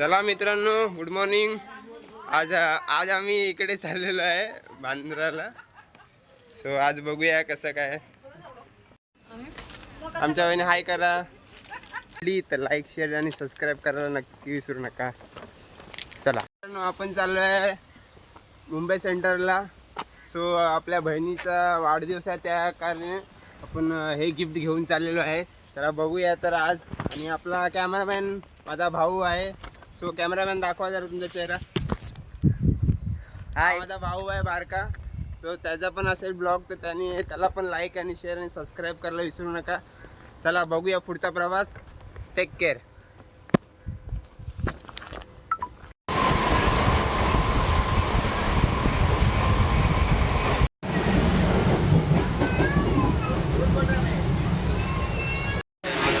चला मित्रांनो good morning आज आज आम्ही इकडे चाललेलो आहे बांद्राला. सो आज बघूया कसं काय. आमच्या वेळेने हाय करा. प्लीज लाईक शेअर आणि सबस्क्राईब करायला नक्की विसरू नका. चला. मित्रांनो, आपण चाललो आहे मुंबई सेंटरला. सो आपल्या बहिणीचा वाढदिवस आहे त्या कारणे आपण हे गिफ्ट घेऊन चाललेलो आहे. चला बघूया तर आज. आणि आपला कॅमेरामॅन माझा भाऊ आहे. सो कॅमेरामॅन दाखवा जरा तुमचा चेहरा. हा माझा भाऊ आहे बारका. सो त्याचा पण असेल ब्लॉग तर त्याने त्याला पण लाईक आणि शेअर आणि सबस्क्राईब करायला विसरू नका. चला बघूया पुढचा प्रवास. टेक केअर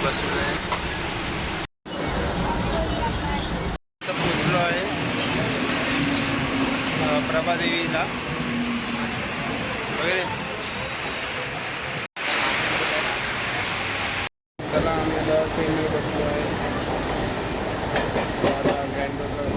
बसलो आहे आता पोचलो आहे अं, प्रभादेवीला वगैरे चला आम्ही आता ट्रेनवर बसलो आहे आता ग्रँड रोडला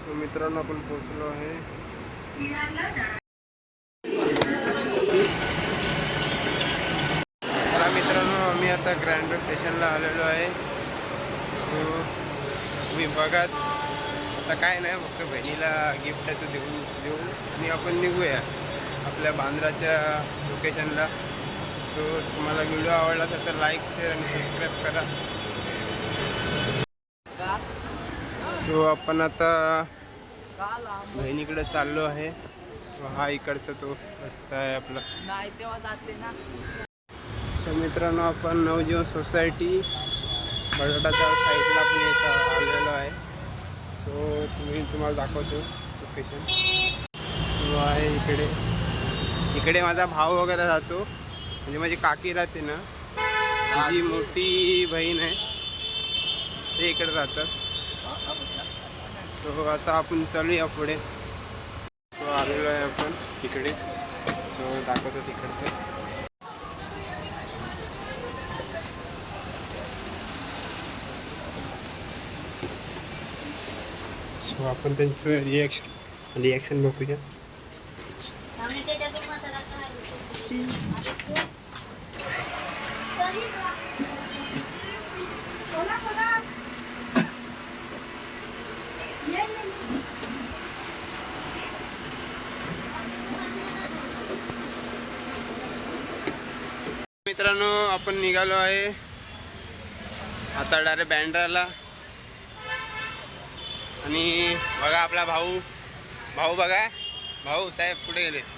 सो मित्रांनो आपण पोहोचलो आहे. चला मित्रांनो आम्ही आता ग्रँड स्टेशनला आलेलो आहे. सो तुम्ही बघाच. आता काय नाही फक्त बहिणीला गिफ्ट आहे तो देऊ देऊ. आणि आपण निघूया आपल्या बांद्राच्या लोकेशनला सो तुम्हाला व्हिडिओ आवडला असेल तर लाईक शेअर आणि सबस्क्राईब करा. सो आपण आता बहिणीकडे चाललो आहे. हा इकडचा तो रस्ता आहे आपला. सो मित्रांनो आपण नवजीवन सोसायटी बटाटाच्या साईडला पण येतं आलेलो आहे. सो तुम्ही तुम्हाला दाखवतो लोकेशन तो आहे इकडे. इकडे माझा भाऊ वगैरे राहतो. म्हणजे माझी काकी राहते ना. माझी मोठी बहीण आहे. ते इकडे राहतात. सो आता आपण चालूया पुढे. सो आलेलो आहे आपण इकडे सो दाखवतो तिकडचं. सो आपण त्यांचं रिॲक्शन रिॲक्शन बघूया. मित्रांनो आपण निघालो आहे आता डायरेक्ट बँड्राला. आणि बघा आपला भाऊ. भाऊ बघा. भाऊ साहेब कुठे गेले?